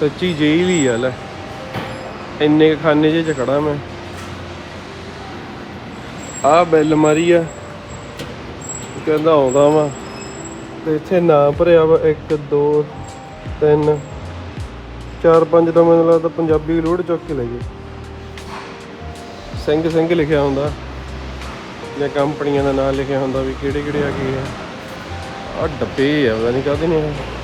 ਸੱਚੀ ਜੇਲ ਹੀ ਆ, ਲੈ। ਇੰਨੇ ਕੁ ਖਾਨੇ ਜੇ ਚ ਖੜਾ ਮੈਂ। ਆ ਬੈਲ ਮਾਰੀ ਆ। ਕਹਿੰਦਾ ਆਉਂਦਾ ਵਾ। ਤੇ ਇੱਥੇ ਨਾਂ ਭਰਿਆ ਵਾ 1 2 3 4 5 ਦਾ ਮੈਨੂੰ ਲੱਗਦਾ ਪੰਜਾਬੀ ਲੋਡ ਚੁੱਕ ਕੇ ਲੈ ਗਏ। ਸਿੰਘ ਸਿੰਘ ਲਿਖਿਆ ਹੁੰਦਾ। ਜਾਂ ਕੰਪਨੀਆਂ ਦਾ ਨਾਮ ਲਿਖਿਆ ਹੁੰਦਾ ਵੀ ਕਿਹੜੇ ਕਿਹੜੇ ਆ ਗਏ ਆ। ਆ ਡੱਬੇ ਆ, ਪਤਾ ਨਹੀਂ ਕਾਹਦੇ ਨੇ ਇਹ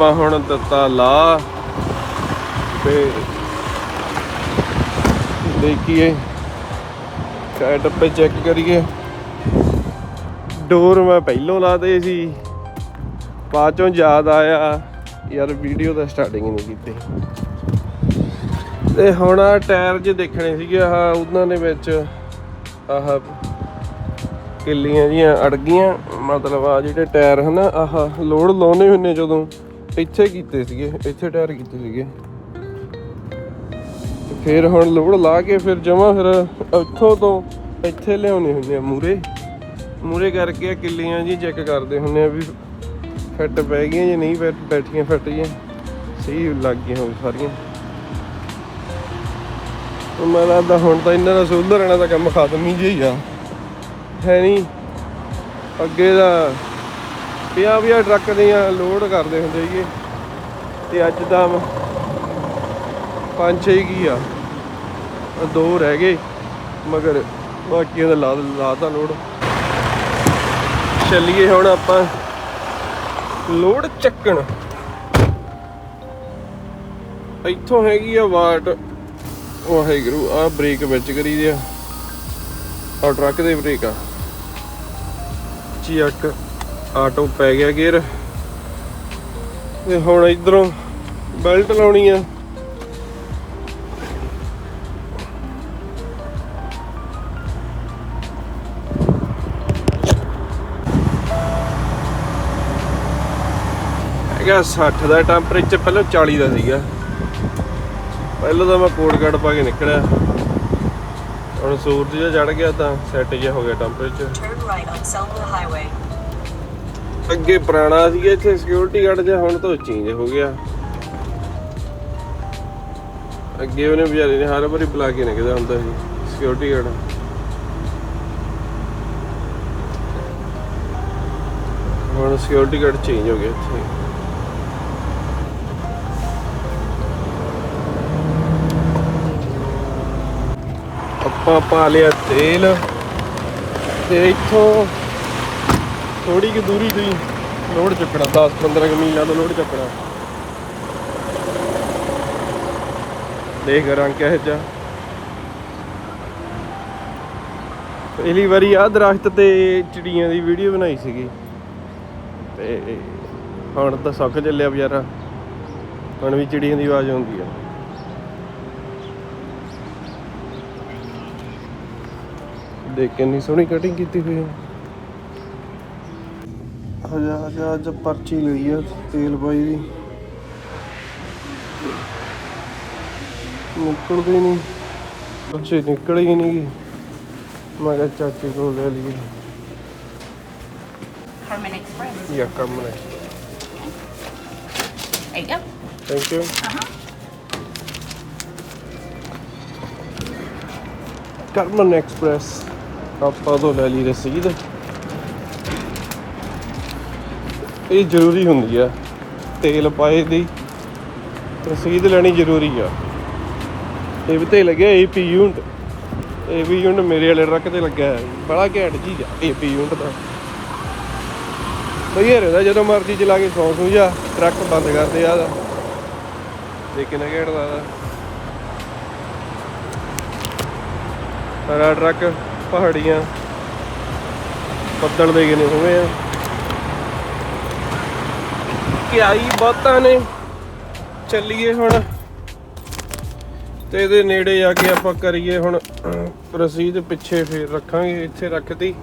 ਆਪਾਂ ਹੁਣ ਦਿੱਤਾ ਲਾ ਤੇ ਦੇਖੀਏ ਟਾਇਰ ਡੱਬੇ ਚੈੱਕ ਕਰੀਏ। ਡੋਰ ਮੈਂ ਪਹਿਲੋਂ ਲਾਦੇ ਸੀ, ਬਾਅਦ ਚੋਂ ਯਾਦ ਆਇਆ, ਯਾਰ ਵੀਡੀਓ ਤਾਂ ਸਟਾਰਟਿੰਗ ਨਹੀਂ ਕੀਤੀ। ਤੇ ਹੁਣ ਆ ਟਾਇਰ ਜੇ ਦੇਖਣੇ ਸੀਗੇ, ਆਹ ਉਹਨਾਂ ਦੇ ਵਿੱਚ ਆਹ ਕਿੱਲੀਆਂ ਜੀਆਂ ਅੜ ਗਈਆਂ, ਮਤਲਬ ਆ ਜਿਹੜੇ ਟਾਇਰ ਹਨਾ ਆਹ ਲੋਡ ਲਾਉਨੇ ਹੁੰਨੇ ਜਦੋਂ। ਇੱਥੇ ਕੀਤੇ ਸੀਗੇ, ਇੱਥੇ ਟਾਇਰ ਕੀਤੇ ਸੀਗੇ। ਫਿਰ ਹੁਣ ਲੋੜ ਲਾ ਕੇ ਫਿਰ ਜਮਾ ਫਿਰ ਇੱਥੋਂ ਤੋਂ ਇੱਥੇ ਲਿਆਉਣੇ ਹੁੰਦੇ ਆ ਮੂਰੇ ਮੂਰੇ ਕਰਕੇ ਕਿੱਲੀਆਂ ਜੀ ਚੈੱਕ ਕਰਦੇ ਹੁੰਦੇ ਆ ਵੀ ਫਿੱਟ ਪੈ ਗਈਆਂ ਜਾਂ ਨਹੀਂ ਬੈਠ ਬੈਠੀਆਂ ਫਿੱਟ ਜੀਆਂ ਸਹੀ ਲੱਗ ਗਈਆਂ ਹੁਣ ਸਾਰੀਆਂ। ਮੈਂ ਲੱਗਦਾ ਹੁਣ ਤਾਂ ਇਹਨਾਂ ਦਾ ਸੁਧਰਣਾ ਦਾ ਕੰਮ ਖਤਮ ਹੀ ਜਿਹਾ ਹੀ ਆ। ਹੈ ਨਹੀਂ। ਅੱਗੇ ਦਾ ਪਿਆ ਵੀ ਆ ਟਰੱਕ ਦੀਆਂ ਲੋਡ ਕਰਦੇ ਹੁੰਦੇ ਸੀਗੇ। ਤੇ ਅੱਜ ਤਾਂ ਪੰਜ ਛੇ ਕੀ ਆ, ਦੋ ਰਹਿ ਗਏ, ਮਗਰ ਬਾਕੀਆਂ ਦਾ ਲਾ ਲਾਤਾ ਲੋਡ ਚੱਲੀਏ ਹੁਣ ਆਪਾਂ ਲੋਡ ਚੱਕਣ। ਇੱਥੋਂ ਹੈਗੀ ਆ ਵਾਟ ਵਾਹਿਗੁਰੂ ਹੈ ਗੁਰੂ ਆ ਬ੍ਰੇਕ ਵਿੱਚ ਕਰੀ ਦੀ ਆ। ਆ ਟਰੱਕ ਦੇ ਬ੍ਰੇਕ ਆ। ਚੱਕ ਆਟੋ ਪੈ ਗਿਆ ਗੇਅਰ। ਤੇ ਹੁਣ ਇਧਰੋਂ ਬੈਲਟ ਲਾਉਣੀ ਆ। ਹੈਗਾ 60 ਦਾ ਟੈਂਪਰੇਚਰ, ਪਹਿਲਾਂ 40 ਦਾ ਸੀਗਾ। ਪਹਿਲਾਂ ਤਾਂ ਮੈਂ ਕੋਟ ਕੱਟ ਪਾ ਕੇ ਨਿਕਲਿਆ। ਹੁਣ ਸੂਰਜ ਜਿਹਾ ਚੜ ਗਿਆ ਤਾਂ ਸੈੱਟ ਜਿਹਾ ਹੋ ਗਿਆ ਟੈਂਪਰੇਚਰ। ਅੱਗੇ ਪੁਰਾਣਾ ਸੀਗਾ, ਇੱਥੇ ਸਿਕਿਉਰਿਟੀ ਗਾਰਡ ਜਿਹਾ ਹੁਣ ਤਾਂ ਚੇਂਜ ਹੋ ਗਿਆ। ਅੱਗੇ ਉਹਨੇ ਵਿਚਾਰੇ ਨੇ ਹਰ ਵਾਰੀ ਬੁਲਾ ਕੇ ਨਿਕਲਦਾ ਹੁੰਦਾ ਸੀ ਸਿਕਿਉਰਿਟੀ ਗਾਰਡ ਹੁਣ ਸਿਕਿਉਰਿਟੀ ਗਾਰਡ ਚੇਂਜ ਹੋ ਗਿਆ ਇੱਥੇ। ਆਪਾਂ ਪਾ ਲਿਆ ਤੇਲ, ਤੇ ਇੱਥੋਂ ਥੋੜੀ ਕਿ ਦੂਰੀ ਤੇ ਹੀ ਲੋਡ ਚੱਕਣਾ। 10 15 ਮੀਲਾਂ ਤੋਂ ਲੋਡ ਚੱਕਣਾ। ਦੇਖ ਰੰਗ ਕਿਹੋ ਜਿਹਾ। ਪਹਿਲੀ ਵਾਰੀ ਆ ਦਰਖਤ ਤੇ ਚਿੜੀਆਂ ਦੀ ਵੀਡੀਓ ਬਣਾਈ ਸੀਗੀ। ਤੇ ਹੁਣ ਤਾਂ ਸੁੱਕ ਚੱਲਿਆ ਵਿਚਾਰਾ ਹੁਣ ਵੀ ਚਿੜੀਆਂ ਦੀ ਆਵਾਜ਼ ਆਉਂਦੀ ਆ। ਦੇਖ ਕਿੰਨੀ ਸੋਹਣੀ ਕਟਿੰਗ ਕੀਤੀ ਹੋਈ ਆ। ਹਜਾ ਹਜਾ ਅੱਜ ਪਰਚੀ ਲਈ ਆ ਤੇਲ ਪਾਈ ਦੀ। ਨਿਕਲਦੀ ਨਹੀਂ ਅੱਛੇ ਨਿਕਲ ਹੀ ਨਹੀਂ ਮੈਂ ਕਿਹਾ ਚਾਚੀ ਕੋਲ ਲੈ ਲਈਏ। Herman Express. ਯਾ ਕੰਮ ਨੇ There you go. Thank you Uh-huh. Karman Express ਆਪਾਂ ਤੋਂ ਲੈ ਲਈ ਰਸੀਦ। ਇਹ ਜ਼ਰੂਰੀ ਹੁੰਦੀ ਆ, ਤੇਲ ਪਾਏ ਦੀ, ਰਸੀਦ ਲੈਣੀ ਜ਼ਰੂਰੀ ਆ। ਇਹ ਵੀ ਤੇ ਲੱਗਿਆ ਏਪੀ ਯੂਨਿਟ ਇਹ ਵੀ ਯੂਨਿਟ ਮੇਰੇ ਵਾਲੇ ਟਰੱਕ ਤੇ ਲੱਗਿਆ ਬੜਾ ਘੈਂਟ ਚੀਜ਼ ਆ ਏਪੀ ਯੂਨਿਟ ਦਾ ਵਧੀਆ ਰਹਿੰਦਾ ਜਦੋਂ ਮਰਜ਼ੀ ਚਲਾ ਕੇ ਸੌਂ ਸੂ ਜਾ, ਟਰੱਕ ਬੰਦ ਕਰਦੇ ਆ ਦਾ। ਦੇਖ ਕਿੰਨਾ ਘੈਂਟ ਦਾ ਹਰਾ ਟਰੱਕ ਪਹਾੜੀਆਂ, ਬੱਦਲ ਦੇ ਗਏ ਨੇ ਹੋਵੇ ਆ। ਕਿ ਆਈ ਬਾਤਾਂ ਨੇ। ਚੱਲੀਏ ਹੁਣ। ਤੇ ਇਹਦੇ ਨੇੜੇ ਆ ਕੇ ਆਪਾਂ ਕਰੀਏ ਹੁਣ ਰਸੀਦ ਪਿੱਛੇ ਫੇਰ ਰੱਖਾਂਗੇ ਇੱਥੇ ਰੱਖਦੀ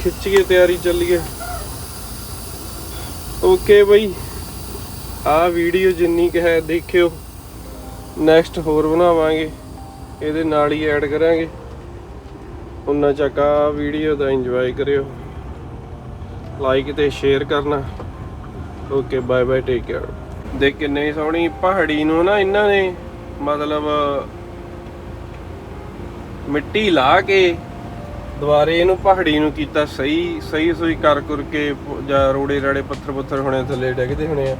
ਖਿੱਚੀਏ ਤਿਆਰੀ, ਚੱਲੀਏ। ਓਕੇ ਬਈ। ਆ ਵੀਡੀਓ ਜਿੰਨੀ ਕੁ ਹੈ, ਦੇਖਿਓ। ਨੈਕਸਟ ਹੋਰ ਬਣਾਵਾਂਗੇ। ਇਹਦੇ ਨਾਲ ਹੀ ਐਡ ਕਰਾਂਗੇ। ਉਹਨਾਂ ਚੱਕ ਆ ਵੀਡੀਓ ਦਾ ਇੰਜੋਏ ਕਰਿਓ। ਲਾਈਕ ਤੇ ਸ਼ੇਅਰ ਕਰਨਾ। Okay bye bye take care ਦੇਖ ਕਿੰਨੀ ਸੋਹਣੀ ਪਹਾੜੀ ਨੂੰ ਨਾ ਇਹਨਾਂ ਨੇ ਮਤਲਬ ਮਿੱਟੀ ਲਾ ਕੇ ਦੁਬਾਰੇ ਇਹਨੂੰ ਪਹਾੜੀ ਨੂੰ ਕੀਤਾ ਸਹੀ ਸਹੀ ਸਹੀ ਕਰ ਕਰ ਜਾਂ ਰੋੜੇ ਰਾੜੇ ਪੱਥਰ ਪੁੱਥਰ ਹੋਣੇ, ਥੱਲੇ ਡਿੱਗਦੇ ਹੋਣੇ ਆ।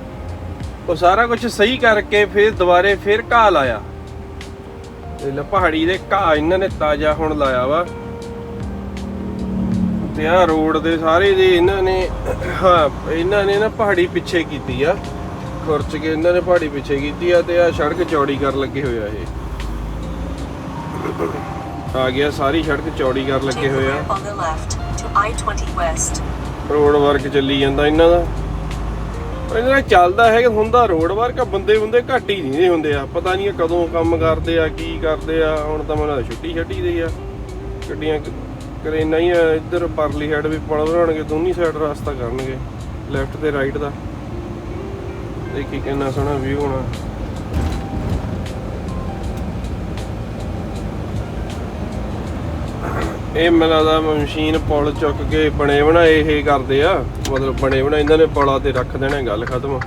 ਉਹ ਸਾਰਾ ਕੁਝ ਸਹੀ ਕਰਕੇ ਫਿਰ ਦੁਬਾਰੇ ਫਿਰ ਘਾਹ ਲਾਇਆ। ਇਹ ਪਹਾੜੀ ਦੇ ਘਾਹ ਇਹਨਾਂ ਨੇ ਤਾਜ਼ਾ ਹੁਣ ਲਾਇਆ ਵਾ। ਤੇ ਆ ਰੋਡ ਦੇ ਸਾਰੇ ਦੇ ਇਹਨਾਂ ਨੇ ਹਾਂ ਇਹਨਾਂ ਨੇ ਨਾ ਪਹਾੜੀ ਪਿੱਛੇ ਕੀਤੀ ਆ ਖੁਰਚ ਕੇ ਇਹਨਾਂ ਨੇ ਪਹਾੜੀ ਪਿੱਛੇ ਕੀਤੀ ਆ ਤੇ ਆ ਸੜਕ ਚੌੜੀ ਕਰਨ ਲੱਗੇ ਹੋਏ ਆ ਇਹ। ਆ ਗਿਆ ਸਾਰੀ ਸੜਕ ਚੌੜੀ ਕਰਨ ਲੱਗੇ ਹੋਏ ਆ। Ramp on the left to I-20 West. Road work ਚੱਲੀ ਜਾਂਦਾ ਇਹਨਾਂ ਦਾ। ਇਹਨਾਂ ਦਾ ਚੱਲਦਾ ਹੈ ਕਿ ਹੁੰਦਾ ਰੋਡ ਵਰਕ ਬੰਦੇ ਬੰਦੇ ਘੱਟ ਹੀ ਨਹੀਂ ਹੁੰਦੇ ਆ। ਪਤਾ ਨਹੀਂ ਕਦੋਂ ਕੰਮ ਕਰਦੇ ਆ ਕੀ ਕਰਦੇ ਆ ਹੁਣ ਤਾਂ ਮੈਨੂੰ ਛੁੱਟੀ ਛੱਡੀ ਦੀ ਆ। ਗੱਡੀਆਂ ਕਰੇਨਾਂ ਹੀ ਇੱਧਰ ਪਰਲੀ ਸਾਈਡ ਵੀ ਪੁਲ ਬਣਾਉਣਗੇ, ਦੋਨੀ ਸਾਈਡ ਰਸਤਾ ਕਰਨਗੇ ਲੈਫਟ ਤੇ ਰਾਈਟ ਦਾ। ਦੇਖੀ ਕਿੰਨਾ ਸੋਹਣਾ ਵਿਊ ਹੋਣਾ। ਇਹ ਮੈਨੂੰ ਲੱਗਦਾ ਮਸ਼ੀਨ ਪੁਲ ਚੁੱਕ ਕੇ ਬਣੇ ਬਣਾਏ ਇਹ ਕਰਦੇ ਆ। ਮਤਲਬ ਬਣੇ ਬਣਾ ਇਹਨਾਂ ਨੇ ਪੁਲਾਂ ਤੇ ਰੱਖ ਦੇਣਾ, ਗੱਲ ਖਤਮ।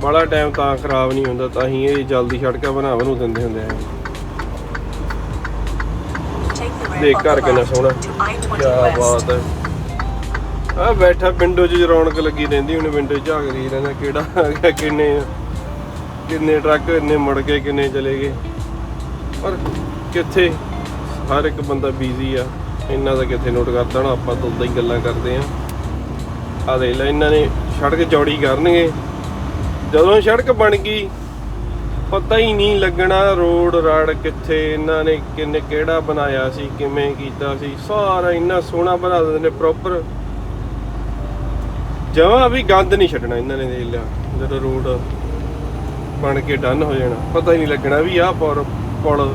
ਬੜਾ ਟਾਈਮ ਤਾਂ ਖਰਾਬ ਨਹੀਂ ਹੁੰਦਾ, ਤਾਂ ਹੀ ਇਹ ਜਲਦੀ ਸੜਕਾਂ ਬਣਾ ਨੂੰ ਦਿੰਦੇ ਹੁੰਦੇ ਆ। ਦੇਖ ਘਰ ਕਿੰਨਾ ਸੋਹਣਾ। ਕੀ ਬਾਤ ਹੈ। ਆ ਬੈਠਾ ਵਿੰਡੋ 'ਚ ਰੌਣਕ ਲੱਗੀ ਰਹਿੰਦੀ ਹੁਣ ਵਿੰਡੋ 'ਚ ਝਾਕਦੀ ਰਹਿੰਦਾ, ਕਿਹੜਾ ਕਿੰਨੇ ਕਿੰਨੇ ਟਰੱਕ, ਕਿੰਨੇ ਮੁੜ ਗਏ ਕਿੰਨੇ ਚਲੇ ਗਏ। ਪਰ ਕਿੱਥੇ? ਹਰ ਇੱਕ ਬੰਦਾ ਬਿਜ਼ੀ ਆ। ਇਹਨਾਂ ਦਾ ਕਿੱਥੇ ਨੋਟ ਕਰਦਾ ਹੁਣ ਆਪਾਂ ਤਾਂ ਉਦਾਂ ਹੀ ਗੱਲਾਂ ਕਰਦੇ ਆ। ਆ ਦੇਖ ਲੈ, ਇਹਨਾਂ ਨੇ ਸੜਕ ਚੌੜੀ ਕਰਨਗੇ। ਜਦੋਂ ਸੜਕ ਬਣ ਗਈ ਪਤਾ ਹੀ ਨਹੀਂ ਲੱਗਣਾ ਰੋਡ ਰਾੜ ਕਿੱਥੇ, ਇਹਨਾਂ ਨੇ ਕਿੰਨੇ ਕਿਹੜਾ ਬਣਾਇਆ ਸੀ, ਕਿਵੇਂ ਕੀਤਾ ਸੀ, ਸਾਰਾ ਇੰਨਾ ਸੋਹਣਾ ਬਣਾ ਦਿੰਦੇ ਨੇ ਪ੍ਰੋਪਰ ਜਮਾ ਵੀ ਗੰਦ ਨਹੀਂ ਛੱਡਣਾ ਇਹਨਾਂ ਨੇ ਦੇਖ ਲਿਆ, ਜਦੋਂ ਰੋਡ ਬਣ ਕੇ ਡਨ ਹੋ ਜਾਣਾ। ਪਤਾ ਹੀ ਨਹੀਂ ਲੱਗਣਾ ਵੀ ਆਹ ਪੁਲ ਪੁਲ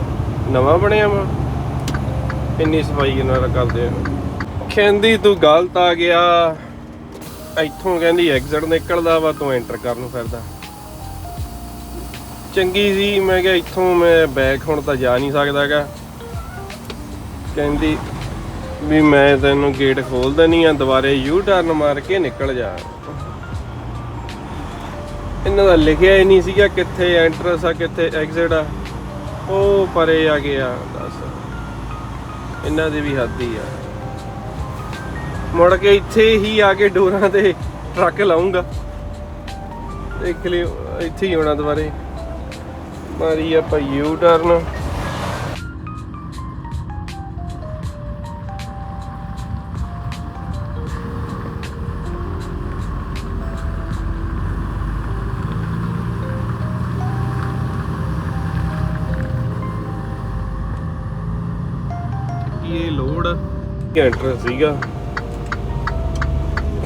ਨਵਾਂ ਬਣਿਆ ਵਾ। ਇੰਨੀ ਸਫ਼ਾਈ ਨਾਲ ਕਰਦੇ ਆ। ਕਹਿੰਦੀ, ਤੂੰ ਗਲਤ ਆ ਗਿਆ। ਇੱਥੋਂ ਕਹਿੰਦੀ ਐਗਜ਼ਿਟ ਨਿਕਲਦਾ ਵਾ, ਤੂੰ ਐਂਟਰ ਕਰਨ ਨੂੰ ਫਿਰਦਾ। ਚੰਗੀ ਸੀ, ਮੈਂ ਕਿਹਾ ਇੱਥੋਂ ਮੈਂ ਬੈਕ ਹੁਣ ਤਾਂ ਜਾ ਨਹੀਂ ਸਕਦਾਗਾ। ਕਹਿੰਦੀ ਵੀ ਮੈਂ ਤੈਨੂੰ ਗੇਟ ਖੋਲ ਦੇਣੀ ਆ, ਦੁਬਾਰੇ ਯੂ ਟਰਨ ਮਾਰ ਕੇ ਨਿਕਲ ਜਾ। ਇਹਨਾਂ ਦਾ ਲਿਖਿਆ ਹੀ ਨਹੀਂ ਸੀਗਾ ਕਿੱਥੇ ਐਂਟਰਸ ਆ, ਕਿੱਥੇ ਐਗਜ਼ਿਟ ਆ। ਉਹ ਪਰੇ ਆ ਗਿਆ ਦੱਸ। ਇਹਨਾਂ ਦੀ ਵੀ ਹੱਦ ਹੀ ਆ। ਮੁੜ ਕੇ ਇੱਥੇ ਹੀ ਆ ਕੇ ਡੋਰਾਂ ਤੇ ਟਰੱਕ ਲਾਉਂਗਾ ਦੇਖ ਲਿਓ, ਇੱਥੇ ਹੀ ਹੋਣਾ ਦੁਬਾਰੇ। ਮਾਰੀ ਆਪਾਂ ਯੂ ਟਰਨ ਇਹ ਲੋਡ? ਐਂਟਰ ਸੀਗਾ?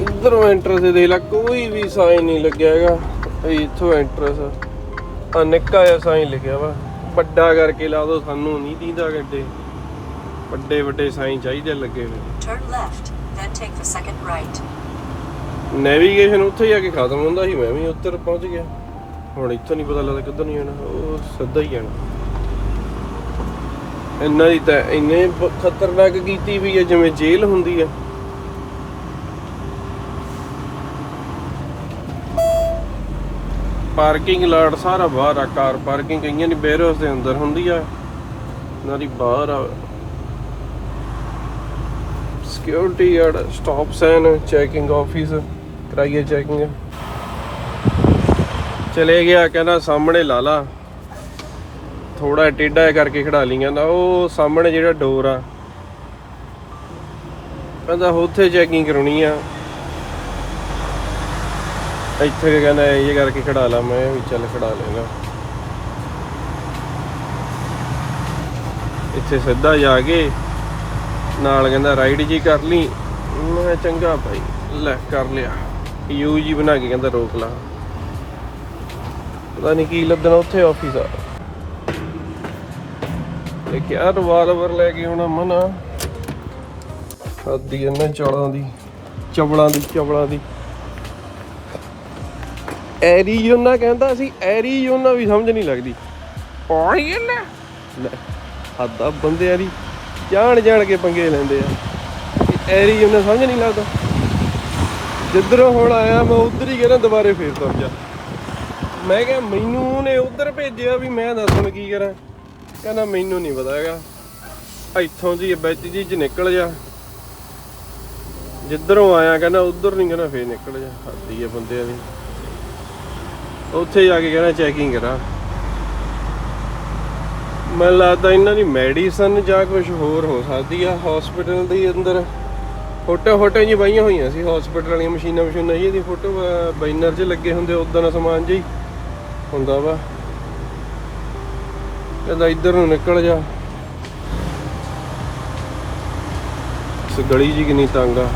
ਇਧਰੋਂ ਐਂਟਰ ਦੇ ਦੇਖ ਲੈ, ਕੋਈ ਵੀ ਸਾਈਨ ਨਹੀਂ ਲੱਗਿਆ ਹੈਗਾ। ਇਹ ਇੱਥੋਂ ਐਂਟਰਸ ਆ ਨਿੱਕਾ ਜਿਹਾ ਸਾਈਨ ਲਿਖਿਆ ਵਾ ਵੱਡਾ ਕਰਕੇ ਲਾ ਦੋ ਸਾਨੂੰ ਨਹੀਂ ਦੀਂਦਾ ਗੱਡੇ। ਵੱਡੇ ਵੱਡੇ ਸਾਈਨ ਚਾਹੀਦੇ ਲੱਗੇ right. ਨੈਵੀਗੇਸ਼ਨ ਉੱਥੇ ਹੀ ਆ ਕੇ ਖਤਮ ਹੁੰਦਾ ਸੀ ਮੈਂ ਵੀ ਉੱਧਰ ਪਹੁੰਚ ਗਿਆ। ਹੁਣ ਇੱਥੋਂ ਨਹੀਂ ਪਤਾ ਲੱਗਦਾ ਕਿੱਧਰ ਨਹੀਂ ਜਾਣਾ ਉਹ ਸਿੱਧਾ ਹੀ ਜਾਣਾ। ਇੰਨਾ ਦੀ ਤਾਂ ਇੰਨੇ ਖਤਰਨਾਕ ਕੀਤੀ ਵੀ ਹੈ ਜਿਵੇਂ ਜੇਲ੍ਹ ਹੁੰਦੀ ਆ। ਪਾਰਕਿੰਗ ਲਾਟ ਸਾਰਾ ਬਾਹਰ ਆ, ਕਾਰ ਪਾਰਕਿੰਗ ਕਈਆਂ ਦੀ ਬੇਰੋਸ ਦੇ ਅੰਦਰ ਹੁੰਦੀ ਆ। ਨਾਲੀ ਬਾਹਰ ਆ। Security guard stop sign checking office ਕਰਾਈਏ ਚੈਕਿੰਗ ਚਲੇ ਗਿਆ, ਕਹਿੰਦਾ ਸਾਹਮਣੇ ਲਾ ਲਾ। ਥੋੜਾ ਟੇਢਾ ਕਰਕੇ ਖੜਾ ਲਈ ਕਹਿੰਦਾ ਉਹ ਸਾਹਮਣੇ ਜਿਹੜਾ ਡੋਰ ਆ। ਕਹਿੰਦਾ ਉੱਥੇ ਚੈਕਿੰਗ ਕਰਾਉਣੀ ਆ। ਇੱਥੇ ਕਹਿੰਦਾ ਇਹ ਕਰਕੇ ਖੜਾ ਲਾ, ਮੈਂ ਵੀ ਚੱਲ ਖੜਾ ਲੈਣਾ ਇੱਥੇ ਸਿੱਧਾ ਜਾ ਕੇ ਨਾਲ ਕਹਿੰਦਾ ਰਾਈਡ ਜੀ ਕਰ ਲਈ। ਮੈਂ ਚੰਗਾ ਭਾਈ, ਲੈ ਕਰ ਲਿਆ। ਯੂ ਜੀ ਬਣਾ ਕੇ ਕਹਿੰਦਾ, ਰੋਕ ਲਾ। ਪਤਾ ਨਹੀਂ ਕੀ ਲੱਭਣਾ ਉੱਥੇ ਆਫਿਸ ਆ। ਇਹ ਕਿਆ ਰਿਵਾਲਵਰ ਲੈ ਕੇ ਆਉਣਾ ਮਨਾ? ਖਾਦੀ ਇਹਨਾਂ ਚੌਲਾਂ ਦੀ, ਚਵਲਾਂ ਦੀ ਚਵਲਾਂ ਦੀ। ਐਰੀਜ਼ੋਨਾ ਕਹਿੰਦਾ ਸੀ ਐਰੀਜ਼ੋਨਾ ਵੀ ਸਮਝ ਨਹੀਂ ਲੱਗਦੀ। ਔਰੀਜ਼ੋਨਾ ਲੈ ਹੱਦਾ ਬੰਦੇ ਯਾਰੀ ਜਾਣ ਜਾਣ ਕੇ ਪੰਗੇ ਲੈਂਦੇ ਆ। ਐਰੀਜ਼ੋਨਾ ਸਮਝ ਨਹੀਂ ਲੱਗਦਾ। ਜਿੱਧਰੋਂ ਹੁਣ ਆਇਆ ਮੈਂ ਉਧਰ ਹੀ ਕਹਿੰਦਾ ਦੁਬਾਰੇ ਫੇਰ ਤੁਰ ਜਾ। ਮੈਂ ਕਿਹਾ ਮੈਨੂੰ ਨੇ ਉਧਰ ਭੇਜਿਆ ਵੀ ਮੈਂ ਦੱਸ ਹੁਣ ਕੀ ਕਰਾਂ। ਕਹਿੰਦਾ ਮੈਨੂੰ ਨਹੀਂ ਪਤਾ ਹੈਗਾ। ਇੱਥੋਂ ਦੀ ਵਿੱਚ ਜੀ ਚ ਨਿਕਲ ਜਾ। ਜਿੱਧਰੋਂ ਆਇਆ ਕਹਿੰਦਾ ਉਧਰ ਨਹੀਂ ਕਹਿੰਦਾ ਫੇਰ ਨਿਕਲ ਜਾ। ਹੱਦੀ ਆ ਬੰਦਿਆਂ ਦੀ। ਉੱਥੇ ਜਾ ਕੇ ਕਹਿੰਦਾ ਚੈਕਿੰਗ ਕਰਾਂ। ਮੈਨੂੰ ਲੱਗਦਾ ਇਹਨਾਂ ਦੀ ਮੈਡੀਸਨ ਜਾਂ ਕੁਝ ਹੋਰ ਹੋ ਸਕਦੀ ਆ ਹਸਪੀਟਲ ਦੇ ਅੰਦਰ। ਫੋਟੋ ਫੋਟੋ ਜੀ ਬਾਈਆਂ ਹੋਈਆਂ ਸੀ ਹਸਪੀਟਲ ਵਾਲੀਆਂ ਮਸ਼ੀਨਾਂ ਮਸ਼ੀਨਾਂ ਜੀ ਇਹਦੀ ਫੋਟੋ ਬੈਨਰ 'ਚ ਲੱਗੇ ਹੁੰਦੇ ਉਦਾਂ ਦਾ ਸਮਾਨ ਜੀ ਹੁੰਦਾ ਵਾ। ਕਹਿੰਦਾ ਇੱਧਰ ਨੂੰ ਨਿਕਲ ਜਾ। ਇਸ ਗਲੀ ਜੀ ਕਿੰਨੀ ਤੰਗ ਆ।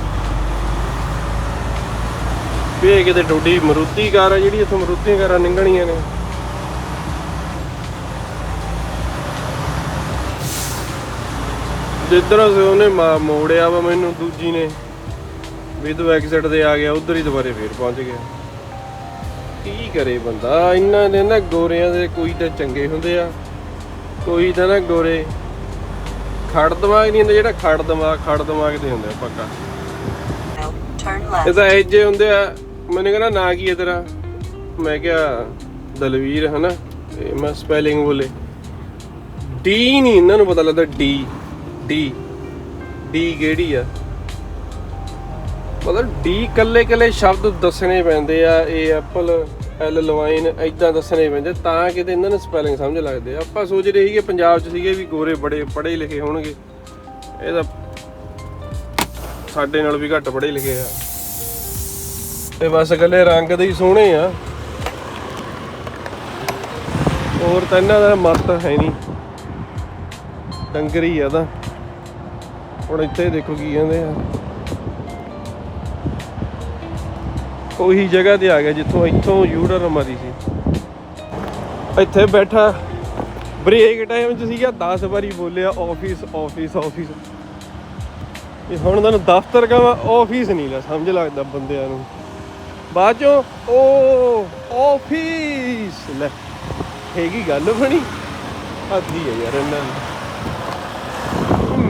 ਵੀ ਇਹ ਕਿਤੇ ਟੋਡੀ ਮਰੂਤੀ ਕਾਰ ਆ ਜਿਹੜੀ ਇੱਥੋਂ ਮਰੂਤੀਆਂ ਕਾਰਾਂ ਨਿੰਗਣੀਆਂ ਨੇ। ਜਿੱਧਰੋਂ ਸੇ ਉਹਨੇ ਮੋੜਿਆ ਵਾ ਮੈਨੂੰ ਦੂਜੀ ਨੇ ਵੀ ਤੂੰ ਐਕਸਿਟ ਤੇ ਆ ਗਿਆ ਉਧਰ ਹੀ ਦੁਬਾਰੇ ਫੇਰ ਪਹੁੰਚ ਗਿਆ। ਕੀ ਕਰੇ ਬੰਦਾ? ਇਹਨਾਂ ਦੇ ਨਾ ਗੋਰਿਆਂ ਦੇ ਕੋਈ ਤਾਂ ਚੰਗੇ ਹੁੰਦੇ ਆ ਕੋਈ ਤਾਂ ਨਾ ਗੋਰੇ। ਖੜ ਦਿਮਾਗ ਨਹੀਂ ਹੁੰਦਾ ਜਿਹੜਾ ਖੜ ਦਿਮਾਗ ਖੜ ਦਿਮਾਗ ਦੇ ਹੁੰਦੇ ਆ ਪੱਕਾ ਇਹ. ਤਾਂ ਇਹ ਜੇ ਹੁੰਦੇ ਆ ਮੈਨੂੰ ਕਹਿੰਦਾ ਨਾਂ ਕੀ ਹੈ ਤੇਰਾ ਮੈਂ ਕਿਹਾ ਦਲਵੀਰ ਹਨਾ ਤੇ ਮੈਂ ਸਪੈਲਿੰਗ ਬੋਲੇ ਡੀ ਨਹੀਂ ਇਹਨਾਂ ਨੂੰ ਪਤਾ ਲੱਗਦਾ ਡੀ ਡੀ ਡੀ ਕਿਹੜੀ ਆ ਮਤਲਬ ਡੀ ਕੱਲੇ ਕੱਲੇ ਸ਼ਬਦ ਦੱਸਣੇ ਪੈਂਦੇ ਆ ਇਹ ਐਪਲ ਐਲ ਲਵਾਈਨ ਐਦਾਂ ਦੱਸਣੇ ਪੈਂਦੇ ਤਾਂ ਕਿਤੇ ਇਹਨਾਂ ਨੂੰ ਸਪੈਲਿੰਗ ਸਮਝ ਲੱਗਦੇ ਆਪਾਂ ਸੋਚ ਰਹੇ ਸੀਗੇ ਪੰਜਾਬ 'ਚ ਸੀਗੇ ਵੀ ਗੋਰੇ ਬੜੇ ਪੜ੍ਹੇ ਲਿਖੇ ਹੋਣਗੇ ਇਹ ਤਾਂ ਸਾਡੇ ਨਾਲ ਵੀ ਘੱਟ ਪੜ੍ਹੇ ਲਿਖੇ ਆ ਤੇ ਬਸ ਇਕੱਲੇ ਰੰਗ ਦੇ ਹੀ ਸੋਹਣੇ ਆ। ਹੋਰ ਤਾਂ ਇਹਨਾਂ ਦਾ ਮਤ ਹੈ ਨਹੀਂ। ਡੰਗਰੀ ਆ ਤਾਂ। ਹੁਣ ਇੱਥੇ ਦੇਖੋ ਕੀ ਕਹਿੰਦੇ ਆ। ਉਹੀ ਜਗ੍ਹਾ ਤੇ ਆ ਗਿਆ ਜਿੱਥੋਂ ਇੱਥੋਂ ਯੂਟਰਨ ਮਾਰੀ ਸੀ। ਇੱਥੇ ਬੈਠਾ। ਬ੍ਰੇਕ ਟਾਈਮ 'ਚ ਸੀਗਾ 10 ਵਾਰੀ ਬੋਲਿਆ ਆਫਿਸ ਆਫਿਸ ਆਫਿਸ ਇਹ ਹੁਣ ਤੁਹਾਨੂੰ ਦਫ਼ਤਰ ਕਹਾਂ ਆਫਿਸ ਨਹੀਂ ਲੈ ਸਮਝ ਲੱਗਦਾ ਬੰਦਿਆਂ ਨੂੰ। ਬਾਅਦ ਚੋਂ ਓ ਆਫਿਸ। ਲੈ, ਹੈਗੀ ਗੱਲ ਬਣੀ। ਆਦੀ ਹੈ ਯਾਰ ਇਹਨਾਂ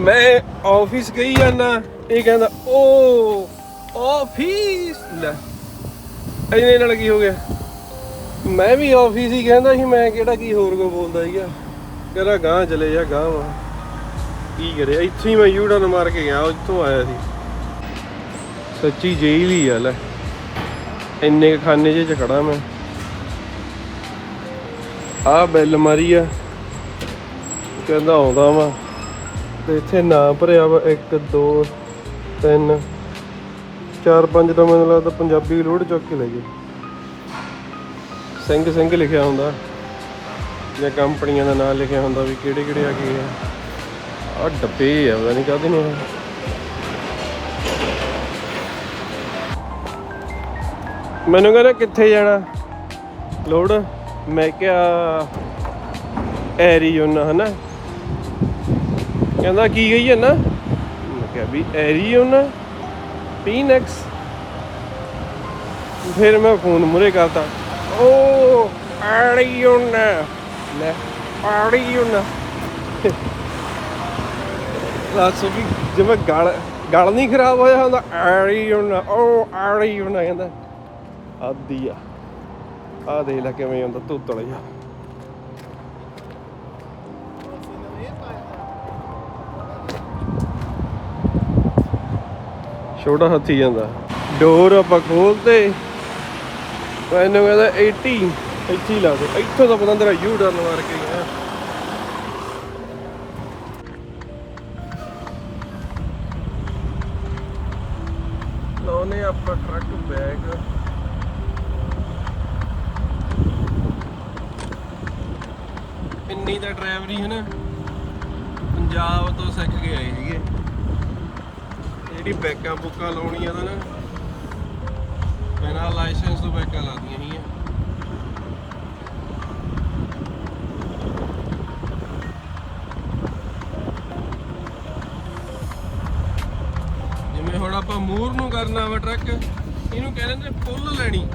ਮੈਂ ਆਫਿਸ ਗਈ ਜਾਣਾ ਇਹ ਕਹਿੰਦਾ, ਓ ਆਫਿਸ। ਲੈ ਇਹਨੇ ਨਾਲ ਕੀ ਹੋ ਗਿਆ? ਮੈਂ ਵੀ ਆਫਿਸ ਹੀ ਕਹਿੰਦਾ ਸੀ, ਮੈਂ ਕਿਹੜਾ ਕੀ ਹੋਰ ਕੋ ਬੋਲਦਾ ਸੀਗਾ। ਕਹਿੰਦਾ ਗਾਂ ਚਲੇ ਜਾ ਗਾਂ ਵਾ। ਕੀ ਕਰਿਆ? ਇੱਥੇ ਹੀ ਮੈਂ ਯੂਟਰਨ ਮਾਰ ਕੇ ਗਿਆ ਇੱਥੋਂ ਆਇਆ ਸੀ। ਸੱਚੀ ਜੇਲ੍ਹ ਹੀ ਆ, ਲੈ। ਇੰਨੇ ਖਾਨੇ ਜੇ ਚ ਖੜਾ ਮੈਂ। ਆ ਬੈਲ ਮਾਰੀ ਆ। ਕਹਿੰਦਾ ਆਉਂਦਾ ਵਾ। ਤੇ ਇੱਥੇ ਨਾਂ ਭਰਿਆ ਵਾ 1 2 3 4 5 ਦਾ ਮੈਨੂੰ ਲੱਗਦਾ ਪੰਜਾਬੀ ਲੋਡ ਚੁੱਕ ਕੇ ਲੈ ਗਏ। ਸਿੰਘ ਸਿੰਘ ਲਿਖਿਆ ਹੁੰਦਾ। ਜਾਂ ਕੰਪਨੀਆਂ ਦਾ ਨਾਮ ਲਿਖਿਆ ਹੁੰਦਾ ਵੀ ਕਿਹੜੇ ਕਿਹੜੇ ਆ ਗਏ ਆ। ਆ ਡੱਬੇ ਆ, ਪਤਾ ਨਹੀਂ ਕਾਹਦੇ ਨੇ ਮੈਨੂੰ ਕਹਿੰਦਾ ਕਿੱਥੇ ਜਾਣਾ? ਲੋੜ? ਮੈਂ ਕਿਹਾ ਐਰੀਜ਼ੋਨਾ ਹਨਾ? ਕਹਿੰਦਾ ਕੀ ਗਈ ਹੈ ਨਾ ਮੈਂ ਕਿਹਾ ਵੀ ਐਰੀਜ਼ੋਨਾ ਪੀਨੈਕਸ ਫਿਰ ਮੈਂ ਫੋਨ ਮੁਰੇ ਕਰਤਾ। ਓ ਐਰੀਜ਼ੋਨਾ ਲੈ ਐਰੀਜ਼ੋਨਾ ਲਾਸੋ ਵੀ ਜਿਵੇਂ ਗਲ ਗਲ ਨਹੀਂ ਖਰਾਬ ਹੋਇਆ ਹੁੰਦਾ ਐਰੀਜ਼ੋਨਾ ਓ ਐਰੀਜ਼ੋਨਾ ਕਹਿੰਦਾ। ਆਦੀ ਆ। ਆ ਦੇਖ ਲੈ ਕਿਵੇਂ ਹੁੰਦਾ ਧੁੱਤਲ ਜਿਹਾ। ਛੋਟਾ ਹੱਥੀ ਜਾਂਦਾ। ਡੋਰ ਆਪਾਂ ਖੋਲਦੇ ਮੈਨੂੰ ਕਹਿੰਦਾ 80 ਇੱਥੇ ਹੀ ਲਾ ਦੇ। ਇੱਥੋਂ ਤਾਂ ਪਤਾ ਤੇਰਾ ਯੂ ਟਰਨ ਮਾਰ ਕੇ ਗਿਆ। ਲਾਉਨੇ ਆਪਾਂ ਟਰੱਕ ਬੈਗ। ਇੰਨੀ ਤਾਂ ਡਰਾਈਵਰੀ ਹੈ ਨਾ ਪੰਜਾਬ ਤੋਂ ਸਿੱਖ ਕੇ ਆਏ ਸੀਗੇ। ਜਿਹੜੀ ਬੈਕਾਂ ਬੁੱਕਾਂ ਲਾਉਣੀਆਂ ਤਾਂ ਨਾ, ਬਿਨਾਂ ਲਾਇਸੈਂਸ ਤੋਂ ਬੈਕਾਂ ਲਾਦੀਆਂ ਸੀਗੀਆਂ। ਆਪਾਂ ਮੂਰ ਨੂੰ ਕਰਨਾ ਵਾ ਟਰੱਕ, ਇਹਨੂੰ ਕਹਿੰਦੇ ਨੇ ਪੁੱਲ ਲੈਣੀ।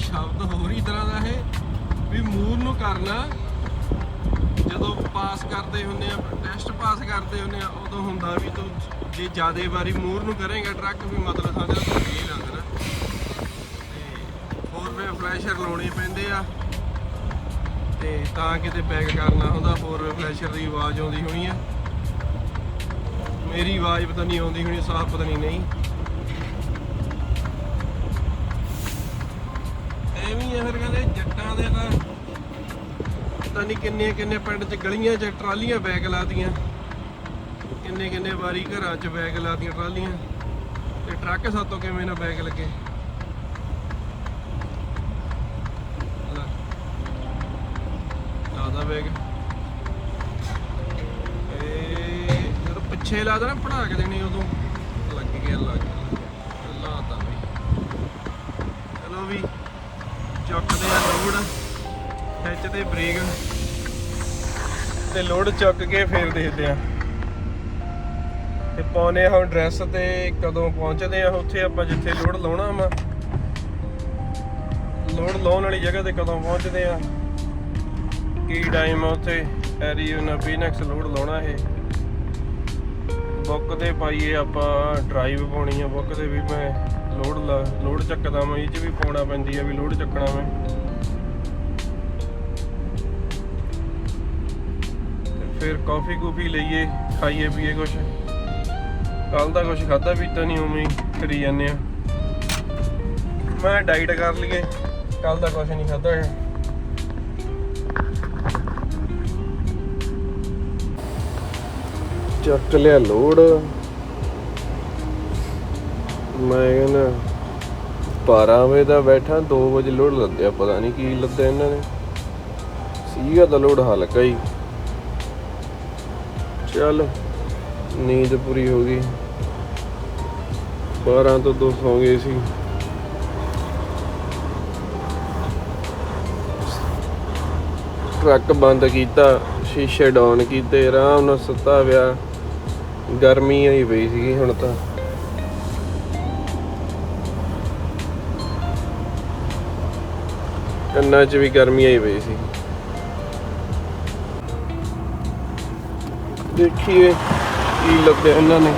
ਸ਼ਬਦ ਹੋਰ ਹੀ ਤਰ੍ਹਾਂ ਦਾ ਇਹ। ਵੀ ਮੂਰ ਨੂੰ ਕਰਨਾ ਜਦੋਂ ਪਾਸ ਕਰਦੇ ਹੁੰਦੇ ਆ, ਟੈਸਟ ਪਾਸ ਕਰਦੇ ਹੁੰਦੇ ਆ, ਉਦੋਂ ਹੁੰਦਾ ਵੀ ਤੂੰ ਜੇ ਜਿਆਦੇ ਵਾਰੀ ਮੂਰ ਨੂੰ ਕਰੇਗਾ ਟਰੱਕ, ਵੀ ਮਤਲਬ ਸਮਝ ਤੂੰ ਫੇਲ ਆ ਨਾ ਤੇ ਫੋਰ ਵੇ ਫਲੈਸ਼ਰ ਲਾਉਣੇ ਪੈਂਦੇ ਆ। ਤੇ ਤਾਂ ਕਿਤੇ ਪੈਕ ਕਰਨਾ ਹੁੰਦਾ, ਹੋਰ ਫਲੈਸ਼ਰ ਦੀ ਆਵਾਜ਼ ਆਉਂਦੀ ਹੋਣੀ ਆ। ਮੇਰੀ ਆਵਾਜ਼ ਪਤਾ ਨਹੀਂ ਆਉਂਦੀ ਹੋਣੀ, ਸਾਫ਼ ਪਤਾ ਨਹੀਂ ਨਹੀਂ। ਦੇ ਤਾਂ ਪਤਾ ਨਹੀਂ ਕਿੰਨੇ ਕਿੰਨੇ ਪਿੰਡ 'ਚ ਗਲੀਆਂ 'ਚ ਟਰਾਲੀਆਂ ਬੈਗ ਲਾਤੀਆਂ। ਕਿੰਨੇ ਕਿੰਨੇ ਵਾਰੀ ਘਰਾਂ 'ਚ ਬੈਗ ਲਾਤੀਆਂ ਟਰਾਲੀਆਂ। ਤੇ ਟਰੱਕ ਸਾਤੋਂ ਕਿਵੇਂ ਨਾ ਬੈਗ ਲੱਗੇ। ਲਾਦਾ ਬੈਗ। ਇਹ ਜਦੋਂ ਪਿੱਛੇ ਲਾਦਾ ਨਾ ਪੜਾ ਕੇ ਦੇਣੀ ਉਦੋਂ। ਲੱਗ ਗਿਆ, ਲੱਗ ਗਿਆ ਲਾਤਾ ਬਈ ਚਲੋ ਵੀ ਚੱਕਦੇ ਆ ਲੋਡ। ਖਿੱਚ ਬ੍ਰੇਕ। ਤੇ ਲੋਡ ਚੱਕ ਕੇ ਫੇਰ ਦੇਖਦੇ ਆ। ਤੇ ਪਾਉਨੇ ਹੁਣ ਡਰੈਸ ਤੇ ਕਦੋਂ ਪਹੁੰਚਦੇ ਆ, ਉੱਥੇ ਆਪਾਂ ਜਿੱਥੇ ਲੋਡ ਲਾਉਣਾ ਵਾ। ਲੋਡ ਲਾਉਣ ਵਾਲੀ ਜਗ੍ਹਾ ਤੇ ਕਦੋਂ ਪਹੁੰਚਦੇ ਆ। ਕੀ ਟਾਈਮ ਆ ਉੱਥੇ? ਐਰੀਓਨਾ ਪੀਨੈਕਸ ਲੋਡ ਲਾਉਣਾ ਇਹ। ਬੁੱਕ ਤੇ ਪਾਈਏ ਆਪਾਂ ਡਰਾਈਵ ਪਾਉਣੀ ਆ, ਬੁੱਕ ਤੇ ਵੀ ਮੈਂ ਲੋਡ ਲੋਡ ਚੱਕਦਾ ਮੈਂ ਇਹ ਚ ਵੀ ਪਾਉਣਾ ਪੈਂਦੀ ਆ ਵੀ ਲੋਡ ਚੱਕਣਾ ਮੈਂ ਫਿਰ ਕਾਫੀ ਕੂਫੀ ਲਈਏ, ਖਾਈਏ, ਪੀਏ ਕੁਛ। ਕੱਲ ਦਾ ਕੁਛ ਖਾਦਾ ਪੀਤਾ ਨਹੀਂ ਉਵੇਂ ਹੀ ਕਰੀ ਜਾਂਦੇ ਆ। ਮੈਂ ਡਾਈਟ ਕਰ ਲਈਏ ਕੱਲ ਦਾ ਕੁਛ ਨਹੀਂ ਖਾਦਾ ਹੈ ਚੱਕ ਲਿਆ ਲੋਡ ਮੈਂ ਕਹਿੰਦਾ 12 ਵਜੇ ਦਾ ਬੈਠਾ 2 ਵਜੇ ਲੋਡ ਲੱਦਿਆ ਪਤਾ ਨਹੀਂ ਕੀ ਲੱਦਿਆ ਇਹਨਾਂ ਨੇ। ਸੀਗਾ ਤਾਂ ਲੋਡ ਹਲਕਾ ਹੀ। ਚੱਲ, ਨੀਂਦ ਪੂਰੀ ਹੋ ਗਈ। 12 ਤੋਂ 2 ਸੌ ਗਏ ਸੀ। ਟਰੱਕ ਬੰਦ ਕੀਤਾ, ਸ਼ੀਸ਼ੇ ਡਾਊਨ ਕੀਤੇ, ਆਰਾਮ ਨਾਲ ਸੁੱਤਾ ਪਿਆ। ਗਰਮੀ ਹੋਈ ਪਈ ਸੀਗੀ ਹੁਣ ਤਾਂ। ਕੰਨਾਂ 'ਚ ਵੀ ਗਰਮੀ ਆਈ ਪਈ ਸੀ। ਦੇਖੀਏ ਕੀ ਲੱਭਿਆ ਇਹਨਾਂ ਨੇ।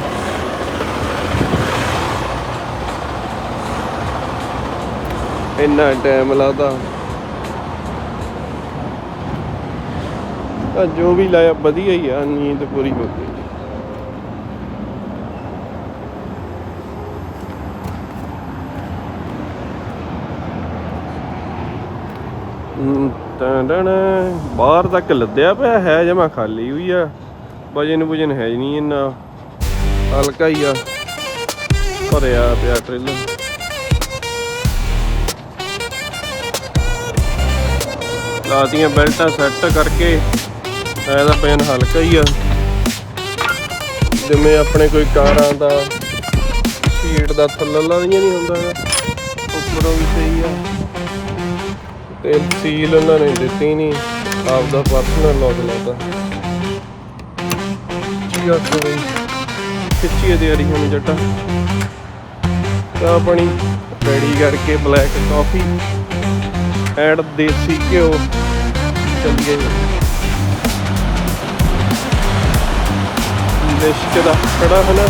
ਇੰਨਾ ਟਾਈਮ ਲਾਦਾ ਜੋ ਵੀ ਲਾਇਆ, ਵਧੀਆ ਹੀ ਆ, ਨੀਂਦ ਪੂਰੀ ਹੋ ਗਈ। ਹਮ, ਬਾਹਰ ਤੱਕ ਲੱਦਿਆ ਪਿਆ ਹੈ ਜਮਾ ਖਾਲੀ ਹੋਈ ਆ। ਵਜਨ ਵਜਨ ਹੈ ਹੀ ਨਹੀਂ ਇੰਨਾ। ਹਲਕਾ ਹੀ ਆ। ਭਰਿਆ ਪਿਆ ਟ੍ਰੇਲਰ ਲਾਤੀਆਂ ਬੈਲਟਾਂ ਸੈੱਟ ਕਰਕੇ ਇਹਦਾ ਪੈਨ ਹਲਕਾ ਹੀ ਆ। ਜਿਵੇਂ ਆਪਣੇ ਕੋਈ ਕਾਰਾਂ ਦਾ ਸੀਟ ਦਾ ਥੱਲਲਾ ਨਹੀਂ ਹੁੰਦਾ ਉੱਪਰੋਂ ਵੀ ਸਹੀ ਆ। ਤੇ ਸੀਲ ਉਹਨਾਂ ਨੇ ਦਿੱਤੀ ਨਹੀਂ, ਆਪਦਾ ਪਰਸਨਲ ਲੌਕ ਲਾਤਾ ਕੀ। ਆ ਬਈ, ਖਿੱਚੀ ਦੇ ਰਹੀ ਹੁਣ ਜੱਟਾ। ਚਾਹ ਪਾਣੀ ਰੈਡੀ ਕਰਕੇ ਬਲੈਕ ਕਾਫੀ ਐਡ ਦੇਸੀ ਘਿਓ ਚੱਲੀਏ ਲਿਸ਼ਕ ਦਾ ਖੜਾ ਹੈ ਨਾ